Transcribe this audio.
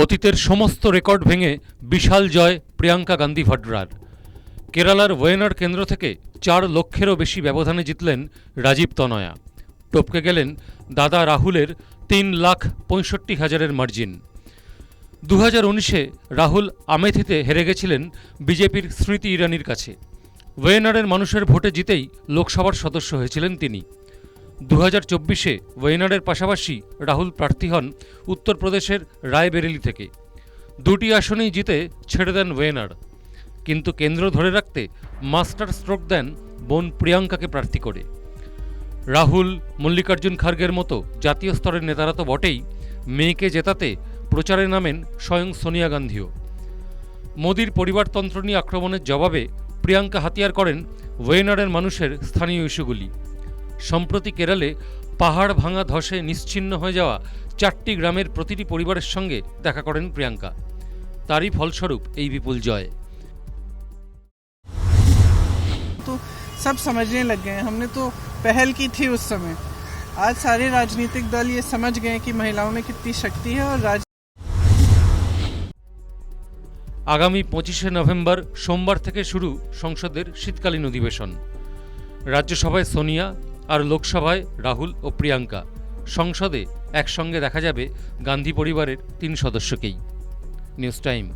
অতীতের সমস্ত রেকর্ড ভেঙে বিশাল জয় প্রিয়াঙ্কা গান্ধী ভাড্রার কেরালার ওয়েনার কেন্দ্র থেকে চার লক্ষেরও বেশি ব্যবধানে জিতলেন রাজীব তনয়া। টপকে গেলেন দাদা রাহুলের তিন লাখ পঁয়ষট্টি হাজারের মার্জিন। দু হাজার উনিশে রাহুল আমেথিতে হেরে গেছিলেন বিজেপির স্মৃতি ইরানির কাছে। ওয়েনারের মানুষের ভোটে জিতেই লোকসভার সদস্য হয়েছিলেন তিনি। দু হাজার চব্বিশে ওয়েনারের পাশাপাশি রাহুল প্রার্থী হন উত্তরপ্রদেশের রায়বেরেলি থেকে। দুটি আসনেই জিতে ছেড়ে দেন ওয়েনার। কিন্তু কেন্দ্র ধরে রাখতে মাস্টার স্ট্রোক দেন বোন প্রিয়াঙ্কাকে প্রার্থী করে। রাহুল, মল্লিকার্জুন খার্গের মতো জাতীয় স্তরের নেতারা তো বটেই মেয়েকে জেতাতে প্রচারে নামেন স্বয়ং সোনিয়া গান্ধীও। মোদির পরিবারতন্ত্র নিয়ে আক্রমণের জবাবে প্রিয়াঙ্কা হাতিয়ার করেন ওয়েনারের মানুষের স্থানীয় ইস্যুগুলি। সম্প্রতি কেরালে পাহাড় ভাঙা ধসে নিশ্চিহ্ন হয়ে যাওয়া চারটি গ্রামের প্রতিটি পরিবারের সঙ্গে দেখা করেন প্রিয়াঙ্কা তারই ফলস্বরূপ এই বিপুল জয় तो सब समझने लग गए हैं हमने तो पहल की थी उस समय आज सारे राजनीतिक दल ये समझ गए हैं कि महिलाओं में कितनी शक्ति है और राज আগামী পঁচিশে নভেম্বর সোমবার থেকে শুরু সংসদের শীতকালীন অধিবেশন রাজ্যসভায় সোনিয়া আর লোকসভায় রাহুল ও প্রিয়াঙ্কা। সংসদে একসঙ্গে দেখা যাবে গান্ধী পরিবারের তিন সদস্যকেই। News time.